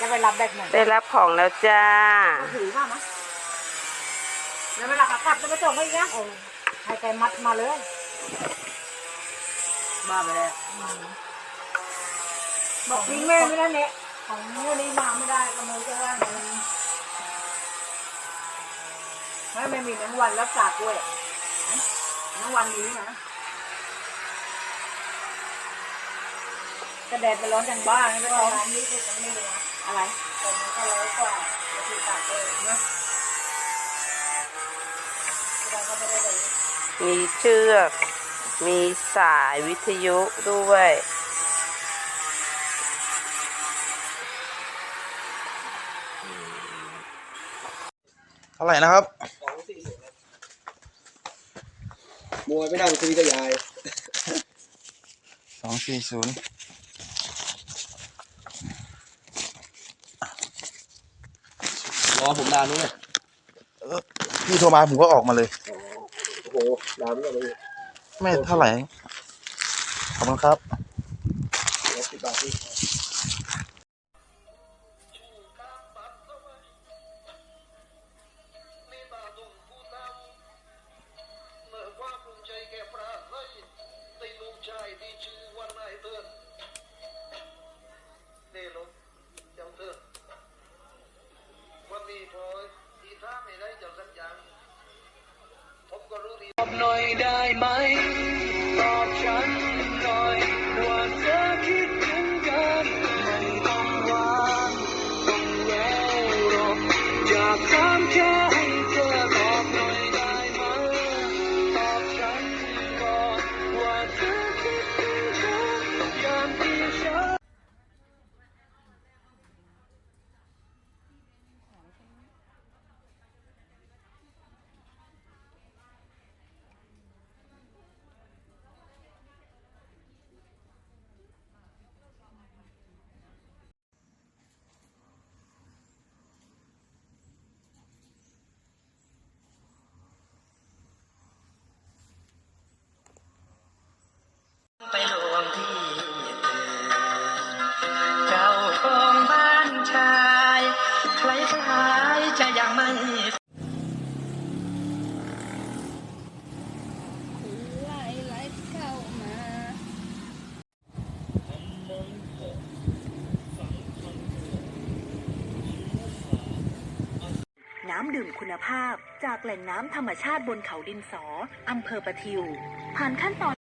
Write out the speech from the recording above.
จะไปรับแบบไหนได้รับของแล้วจ้า ถือมาไหมแล้วเวลาขากลับจะไปส่งให้อีกนะเออให้แกมัดมาเลยบ้าไปแล้วบอกทิ้งแม่ไม่ได้เนี่ยของมื้อนี้มาไม่ได้ก็มือจะว่างเลยไม่ไม่มีทั้งวันรักษาด้วยทั้งวันนี้นะกระแดดไปร้อนจังบ้านไม่ต้องร้านนี้คือตรงนี้เลยนะ อะไรตรงนี้ก็ร้อยกว่าก็คือตากเลยนะเราก็ไม่ได้เลยมีเชือก มีสายวิทยุด้วย เท่าไหร่นะครับมวยไม่นั่งคุยกับยาย สองสี่ศูนย์ รอผมนานนู้นเลยพี่โทรมาผมก็ออกมาเลย โอ้โหนานนู้นเลย ไม่เท่าไหร่ขอบคุณครับ อย่างผมก็รู้ดีตอบหน่อยได้ไหมตอบฉันหน่อยว่าเธอคิดถึงกันไม่ต้องหวานต้องแล้วหรอกอยากถามแค่ ครคล้ายจะยังไม่น้ำดื่มคุณภาพจากแหล่งน้ำธรรมชาติบนเขาดินสอ อำเภอประทิว ผ่านขั้นตอน